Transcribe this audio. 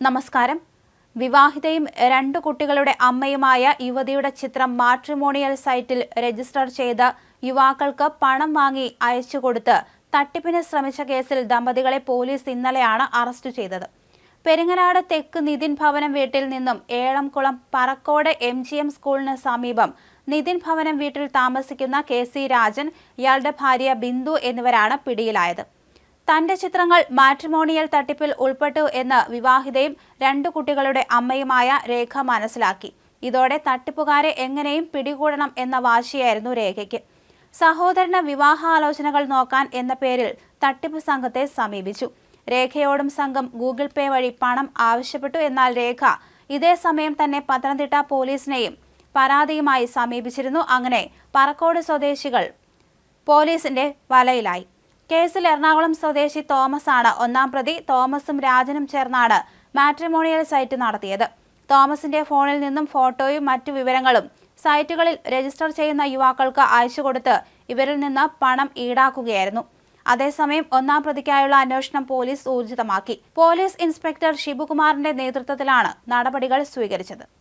നമസ്കാരം. വിവാഹിതയും രണ്ടു കുട്ടികളുടെ അമ്മയുമായ യുവതിയുടെ ചിത്രം മാട്രിമോണിയൽ സൈറ്റിൽ രജിസ്റ്റർ ചെയ്ത യുവാക്കൾക്ക് പണം വാങ്ങി അയച്ചുകൊടുത്ത് തട്ടിപ്പിന് ശ്രമിച്ച കേസിൽ ദമ്പതികളെ പോലീസ് ഇന്നലെയാണ് അറസ്റ്റ് ചെയ്തത്. പെരിങ്ങനാട് തെക്ക് നിതിൻ ഭവനം വീട്ടിൽ നിന്നും Elamkulam Parakkode M G M സ്കൂളിന് സമീപം നിതിൻ ഭവനം വീട്ടിൽ താമസിക്കുന്ന കെ സി രാജൻ ഇയാളുടെ ഭാര്യ ബിന്ദു എന്നിവരാണ് പിടിയിലായത്. തന്റെ ചിത്രങ്ങൾ മാട്രിമോണിയൽ തട്ടിപ്പിൽ ഉൾപ്പെട്ടു എന്ന് വിവാഹിതയും രണ്ടു കുട്ടികളുടെ അമ്മയുമായ രേഖ മനസ്സിലാക്കി. ഇതോടെ തട്ടിപ്പുകാരെ എങ്ങനെയും പിടികൂടണം എന്ന വാശിയായിരുന്നു രേഖയ്ക്ക്. സഹോദരന് വിവാഹാലോചനകൾ നോക്കാൻ എന്ന പേരിൽ തട്ടിപ്പ് സംഘത്തെ സമീപിച്ചു. രേഖയോടും സംഘം ഗൂഗിൾ പേ വഴി പണം ആവശ്യപ്പെട്ടു എന്നാൽ രേഖ ഇതേ സമയം തന്നെ പത്തനംതിട്ട പോലീസിനെയും പരാതിയുമായി സമീപിച്ചിരുന്നു. അങ്ങനെ പറക്കോട് സ്വദേശികൾ പോലീസിന്റെ വലയിലായി. കേസിൽ എറണാകുളം സ്വദേശി തോമസ് ആണ് ഒന്നാം പ്രതി തോമസും രാജനും ചേർന്നാണ് മാട്രിമോണിയൽ സൈറ്റ് നടത്തിയത്. തോമസിന്റെ ഫോണിൽ നിന്നും ഫോട്ടോയും മറ്റു വിവരങ്ങളും സൈറ്റുകളിൽ രജിസ്റ്റർ ചെയ്യുന്ന യുവാക്കൾക്ക് അയച്ചുകൊടുത്ത് ഇവരിൽ നിന്ന് പണം ഈടാക്കുകയായിരുന്നു. അതേസമയം ഒന്നാം പ്രതിക്കായുള്ള അന്വേഷണം പോലീസ് ഊർജിതമാക്കി. പോലീസ് ഇൻസ്പെക്ടർ ഷിബുകുമാറിന്റെ നേതൃത്വത്തിലാണ് നടപടികൾ സ്വീകരിച്ചത്.